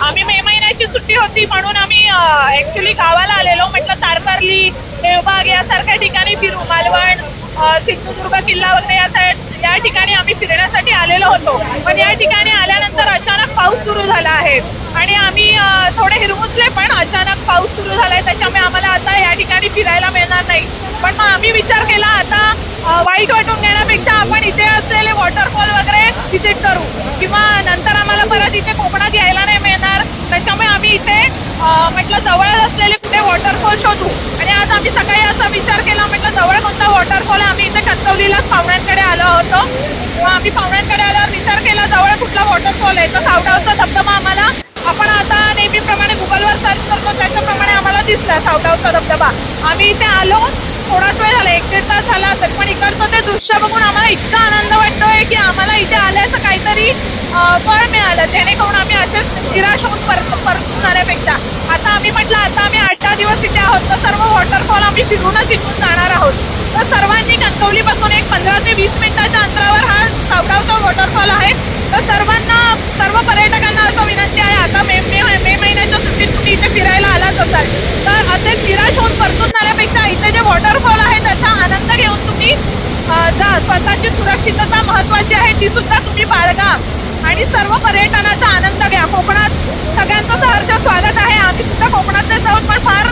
आम्ही मे महिन्याची सुट्टी होती म्हणून आम्ही ऍक्च्युली गावाला आलेलो. म्हटलं तारकर्ली देवबाग यासारख्या ठिकाणी फिरू. मालवण सिंधुदुर्ग किल्ला वगैरे या या ठिकाणी आम्ही फिरण्यासाठी आलेलो होतो. पण या ठिकाणी आल्यानंतर अचानक पाऊस सुरू झाला आहे. आणि आम्ही थोडे हिरमुसले पण अचानक पाऊस सुरू झालाय. त्याच्यामुळे आम्हाला आता या ठिकाणी फिरायला मिळणार नाही. पण मग आम्ही विचार केला आता वाईट वाटून घेण्यापेक्षा आपण इथे असलेले वॉटरफॉल वगैरे व्हिजिट करू किंवा नंतर आम्हाला परत इथे कोकणात यायला नाही मिळणार त्याच्यामुळे आम्ही इथे अ, म्हटलं जवळ असलेले कुठे वॉटरफॉल शोधू? आणि आज आम्ही सकाळी असा विचार केला म्हटलं जवळ कोणता वॉटरफॉल आम्ही इथे कणकवलीलाच पाहुण्यांकडे आलो होतो. आम्ही पाहुण्यांकडे आल्यावर विचार केला जवळ कुठला वॉटरफॉल आहे? तर सावडावचा धबधबा आम्हाला आपण आता नेहमीप्रमाणे गुगलवर सर्च करतो त्याच्याप्रमाणे आम्हाला दिसला सावडावचा धबधबा. आम्ही इथे आलो थोडाच वेळ झाला एक दीड तास झाला तर पण इकडचं ते दृश्य बघून आम्हाला इतका आनंद वाटतोय की आम्हाला इथे आल्याचं काहीतरी फळ मिळालं. जेणेकरून आम्ही असेच निराश होऊन परत परतून जाण्यापेक्षा म्हटलं आता आम्ही आठ दहा दिवस इथे आहोत. तर सर्व वॉटरफॉल आम्ही फिरूनच इथून जाणार आहोत. तर सर्वांनी कणकवलीपासून एक पंधरा ते वीस मिनिटाच्या अंतरावर हा सावडावचा वॉटरफॉल आहे. तर सर्वांना सर्व पर्यटकांना असं विनंती आहे आता मे मे मे महिन्याच्या सुट्टीत तुम्ही इथे फिरायला आलाच असाल. तर असेच निराश होऊन परतून जाण्यापेक्षा इथे जे वॉटरफॉल आहे त्याचा आनंद घेऊन तुम्ही जा. स्वतःची सुरक्षितता महत्त्वाची आहे ती सुद्धा तुम्ही बाळगा. आणि सर्व पर्यटनाचा आनंद घ्या. कोकणात सगळ्यांचं सहर्ष स्वागत आहे आम्ही सुद्धा कोकणातलेच आहोत पण फार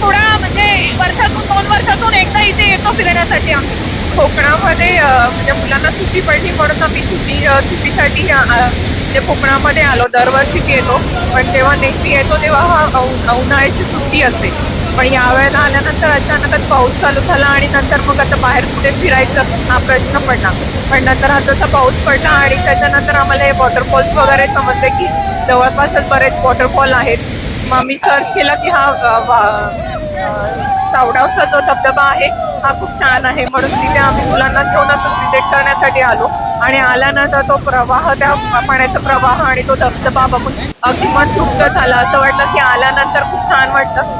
थोडा म्हणजे वर्षातून दोन वर्षातून एकदा इथे येतो फिरण्यासाठी आम्ही. कोकणामध्ये म्हणजे मुलांना सुट्टी पडली म्हणून आम्ही सुट्टी सुट्टीसाठी म्हणजे कोकणामध्ये आलो. दरवर्षीच येतो. पण जेव्हा नेहमी येतो तेव्हा हा उन्हाळ्याची सुट्टी असते. पण यावेळेला आल्यानंतर अचानकच पाऊस चालू झाला आणि नंतर मग आता बाहेर कुठे फिरायचं हा प्रश्न पडला. पण नंतर हा जसा पाऊस पडला आणि त्याच्यानंतर आम्हाला हे वॉटरफॉल्स वगैरे समजले की जवळपासच बरेच वॉटरफॉल आहेत. मग मी सर्च केला की हा वा- सावडावचा जो धबधबा आहे हा खूप छान आहे. म्हणून तिथे आम्ही मुलांना घेऊन असं विजिट करण्यासाठी आलो. आणि आल्यानंतर तो प्रवाह त्या पाण्याचा प्रवाह आणि तो धबधबा बघून अगदी मन तृप्त झाला. असं वाटलं की आल्यानंतर खूप छान वाटतं